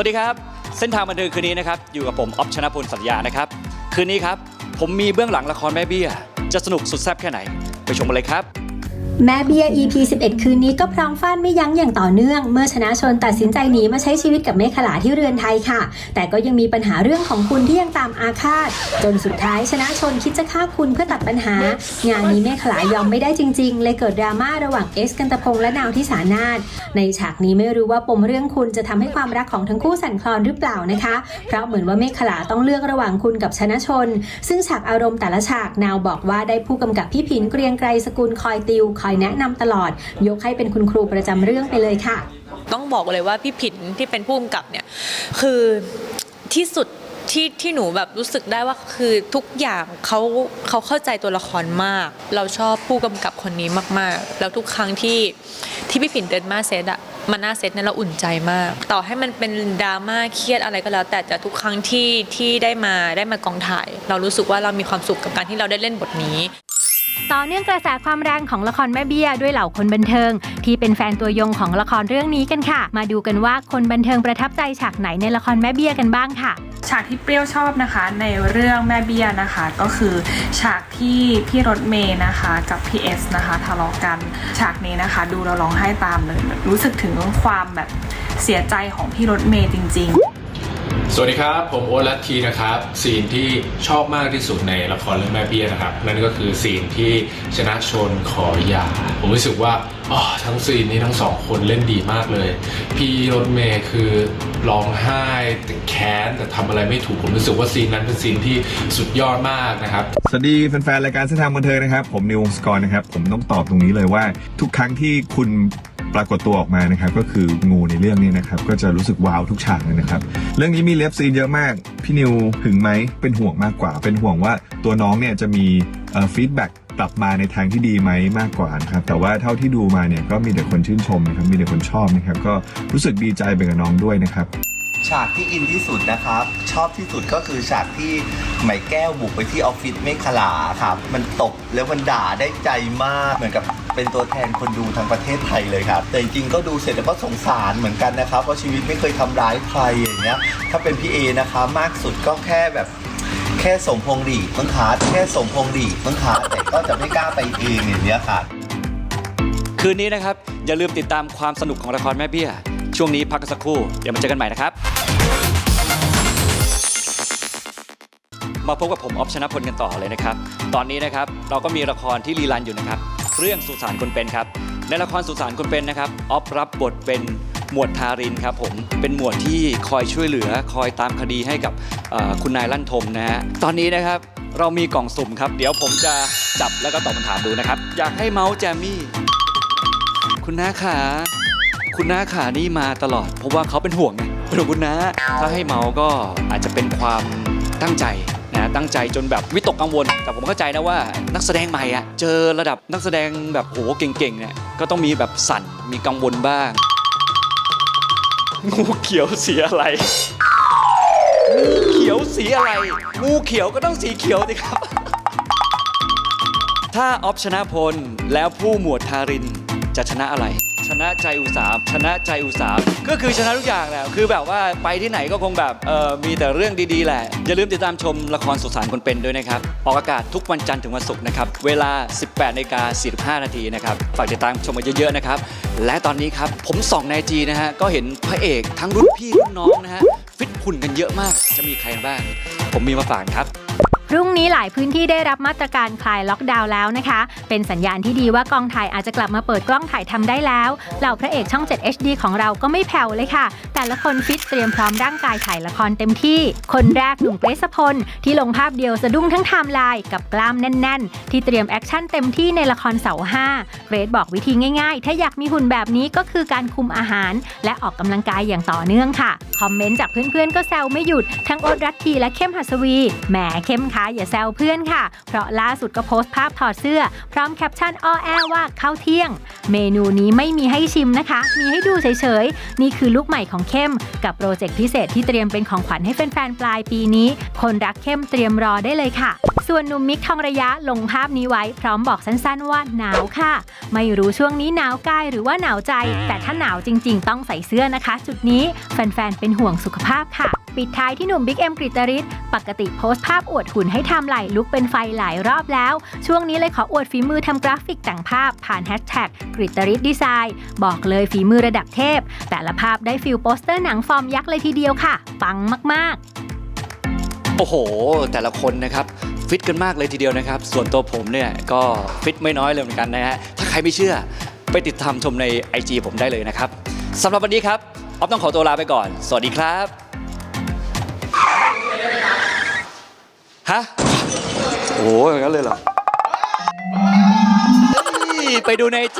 สวัสดีครับ เส้นทางบันเทิงคืนนี้นะครับ อยู่กับผมออฟชนะพลสัญญานะครับ คืนนี้ครับ ผมมีเบื้องหลังละครแม่เบี้ย จะสนุกสุดแซ่บแค่ไหน ไปชมกันเลยครับ แม่เบีย EP 11 คืนนี้ก็พร้อมฟาดไม่ยั้งอย่างต่อเนื่อง เมื่อชนะชนตัดสินใจหนีมาใช้ชีวิตกับเมฆขลาที่เรือนไทยค่ะ แต่ก็ยังมีปัญหาเรื่องของคุณที่ยังตามอาฆาต จนสุดท้ายชนะชนคิดจะฆ่าคุณเพื่อตัดปัญหา งานนี้เมฆขลายอมไม่ได้จริง ๆ เลยเกิดดราม่าระหว่างเอสกันตะพงและนาวที่สานาถในฉากนี้ไม่รู้ว่าปมเรื่องคุณจะทำให้ความรักของทั้งคู่สั่นคลอนหรือเปล่านะคะ เพราะเหมือนว่าเมฆขลาต้องเลือกระหว่างคุณกับชนะชน ซึ่งฉากอารมณ์แต่ละฉากนาวบอกว่าได้ผู้กำกับพี่ผินเกรียงไกรสกุลคอยติวคอยแนะนำตลอด ยกให้เป็นคุณครูประจำเรื่องไปเลยค่ะ ต้องบอกเลยว่าพี่ผินที่เป็นผู้กำกับเนี่ยคือที่สุดที่ที่หนูแบบรู้สึกได้ว่าคือทุกอย่างเขาเขาเข้าใจตัวละครมาก เราชอบผู้กำกับคนนี้มากๆ แล้วทุกครั้งที่ที่พี่ผินเดินมาเซตอะมาหน้าเซตเนี่ยเราอุ่นใจมาก ต่อให้มันเป็นดราม่าเครียดอะไรก็แล้ว แต่แต่ทุกครั้งที่ที่ได้มาได้มากองถ่าย เรารู้สึกว่าเรามีความสุขกับการที่เราได้เล่นบทนี้ ต่อเนื่องกระแสความแรงของละครแม่เบี้ยด้วยเหล่าคนบันเทิง ที่เป็นแฟนตัวยงของละครเรื่องนี้กันค่ะ มาดูกันว่าคนบันเทิงประทับใจฉากไหนในละครแม่เบี้ยกันบ้างค่ะ ฉากที่เปรี้ยวชอบนะคะในเรื่องแม่เบี้ยนะคะ ก็คือฉากที่พี่รถเมย์นะคะกับพี่เอสนะคะทะเลาะกัน ฉากนี้นะคะ ดูเราร้องไห้ตามเลยรู้สึกถึงความแบบเสียใจของพี่รถเมย์จริง ๆ สวัสดีครับ ผมโอ๊ตลัทธีนะครับซีนที่ชอบมากที่สุดในละครเรื่องแม่เบี้ยนะครับ นั่นก็คือซีนที่ชนะชนขอหย่าผมรู้สึกว่าอ๋อทั้งซีนนี้ทั้งสองคนเล่นดีมากเลย พี่รถเมย์คือร้องไห้แต่แค้นแต่ทำอะไรไม่ถูกผมรู้สึกว่าซีนนั้นเป็นซีนที่สุดยอดมากนะครับ สวัสดีแฟนๆรายการเส้นทางบันเทิงนะครับ ผมนิววงศกรนะครับ ผมต้องตอบตรงนี้เลยว่า ทุกครั้งที่คุณ ปรากฏตัวออกมานะครับก็คืองูในเรื่องนี้นะครับก็จะรู้สึกว้าวทุกฉากเลยนะครับเรื่องนี้มีเล็บซีนเยอะมากพี่นิวถึงไหมเป็นห่วงมากกว่า เป็นห่วงว่าตัวน้องเนี่ยจะมีฟีดแบ็กกลับมาในทางที่ดีไหมมากกว่านะครับแต่ว่าเท่าที่ดูมาเนี่ยก็มีแต่คนชื่นชมนะครับมีแต่คนชอบนะครับก็รู้สึกดีใจไปกับน้องด้วยนะครับ ฉากที่อินที่สุดนะครับ ชอบที่สุดก็คือฉากที่ไหมแก้วบุกไปที่ออฟฟิศเมฆขลาครับ มันตบแล้วมันด่าได้ใจมากเหมือนกับเป็นตัวแทนคนดูทั้งประเทศไทยเลยครับ แต่จริงๆก็ดูเสร็จแล้วก็สงสารเหมือนกันนะครับเพราะชีวิตไม่เคยทำร้ายใครอย่างเงี้ยถ้าเป็นพี่เอนะคะมากสุดก็แค่แบบแค่สมพงษ์ดีมั้งคะแค่สมพงษ์ดีมั้งคะแต่ก็จะไม่กล้าไปเองอย่างเงี้ยค่ะ คืนนี้นะครับอย่าลืมติดตามความสนุกของละครแม่เบี้ย ช่วงนี้พักกันสักครู่ เดี๋ยวมาเจอกันใหม่นะครับ มาพบกับผมออฟชนะพลกันต่อเลยนะครับ ตอนนี้นะครับเราก็มีละครที่รีรันอยู่นะครับ เรื่องสุสานคนเป็นครับ ในละครสุสานคนเป็นนะครับออฟรับบทเป็นหมวดทารินครับผมเป็นหมวดที่คอยช่วยเหลือคอยตามคดีให้กับเอ่อคุณนายลั่นทมนะฮะตอนนี้นะครับเรามีกล่องสุ่มครับ เดี๋ยวผมจะจับแล้วก็ตอบคำถามดูนะครับ อยากให้เมาส์แจมมี่ คุณน้าขา คุณน้าขานี่มาตลอด เพราะว่าเขาเป็นห่วงไงเป็นห่วงคุณน้าถ้าให้เมาก็อาจจะเป็นความตั้งใจนะตั้งใจจนแบบวิตกกังวล แต่ผมเข้าใจนะว่านักแสดงใหม่อะเจอระดับนักแสดงแบบโหเก่งๆเนี่ยก็ต้องมีแบบสั่นมีกังวลบ้าง งูเขียวสีอะไรงูเขียวสีอะไรงูเขียวก็ต้องสีเขียวสิครับ ถ้าออฟชนะพลแล้วผู้หมวดทารินจะชนะอะไร ชนะใจอุตสาหชนะใจอุตสาหก็คือชนะทุกอย่างแหละคือแบบว่าไปที่ไหนก็คงแบบเออมีแต่เรื่องดีๆแหละ อย่าลืมติดตามชมละครสุสานคนเป็นด้วยนะครับ ออกอากาศทุกวันจันทร์ถึงวันศุกร์นะครับ เวลา 18นาฬิกา45 นาทีนะครับ ฝากติดตามชมกันเยอะๆนะครับ และตอนนี้ครับ ผมส่องในจีนะฮะ ก็เห็นพระเอกทั้งรุ่นพี่รุ่นน้องนะฮะ ฟิตหุ่นกันเยอะมาก จะมีใครบ้าง ผมมีมาฝากครับ พรุ่งนี้หลายพื้นที่ได้รับมาตรการคลายล็อกดาวน์แล้วนะคะ เป็นสัญญาณที่ดีว่ากองถ่ายอาจจะกลับมาเปิดกล้องถ่ายทำได้แล้วเหล่าพระเอกช่อง 7 HD ของเราก็ไม่แผ่วเลยค่ะ แต่ละคนฟิตเตรียมพร้อมร่างกายถ่ายละครเต็มที่ คนแรกหนุ่มเกรซพล ที่ลงภาพเดียวสะดุ้งทั้งไทม์ไลน์กับกล้ามแน่น ๆ ที่เตรียมแอคชั่นเต็มที่ในละครเสาห้าเกรซบอกวิธีง่ายๆ ถ้าอยากมีหุ่นแบบนี้ก็คือการคุมอาหาร และออกกำลังกายอย่างต่อเนื่องค่ะคอมเมนต์จากเพื่อนๆก็แซวไม่หยุดทั้งโอ๊ตรัตทีและเข้มหัสวีแหมเข้มขอย่าแซวเพื่อนค่ะ เพราะล่าสุดก็โพสต์ภาพถอดเสื้อ พร้อมแคปชั่นอ้อแอว่าเข้าเที่ยง เมนูนี้ไม่มีให้ชิมนะคะ มีให้ดูเฉยๆ นี่คือลูกใหม่ของเข้ม กับโปรเจกต์พิเศษที่เตรียมเป็นของขวัญให้แฟนๆปลายปีนี้ คนรักเข้มเตรียมรอได้เลยค่ะ ส่วนหนุ่มมิกทองระยะลงภาพนี้ไว้ พร้อมบอกสั้นๆว่าหนาวค่ะ ไม่รู้ช่วงนี้หนาวกายหรือว่าหนาวใจ แต่ถ้าหนาวจริง ๆ ต้องใส่เสื้อนะคะ จุดนี้แฟนๆเป็นห่วงสุขภาพค่ะ ปิดท้ายที่หนุ่มบิ๊กเอ็มกฤตริศปกติโพสต์ภาพอวดหุ่นให้ทำไหลลุกเป็นไฟหลายรอบแล้ว ช่วงนี้เลยขออวดฝีมือทำกราฟิกแต่งภาพผ่านแฮชแท็กกฤตริศดีไซน์บอกเลยฝีมือระดับเทพ แต่ละภาพได้ฟิลโปสเตอร์หนังฟอร์มยักษ์เลยทีเดียวค่ะ ปังมากๆ โอ้โห แต่ละคนนะครับฟิตกันมากเลยทีเดียวนะครับ ส่วนตัวผมเนี่ยก็ฟิตไม่น้อยเลยเหมือนกันนะฮะถ้าใครไม่เชื่อไปติดตามชมใน IG ผมได้เลยนะครับสำหรับวันนี้ครับออฟต้องขอตัวลาไปก่อน สวัสดีครับ ฮะ โอ้โหอย่างนั้นเลยเหรอเฮ้ยไปดูใน IG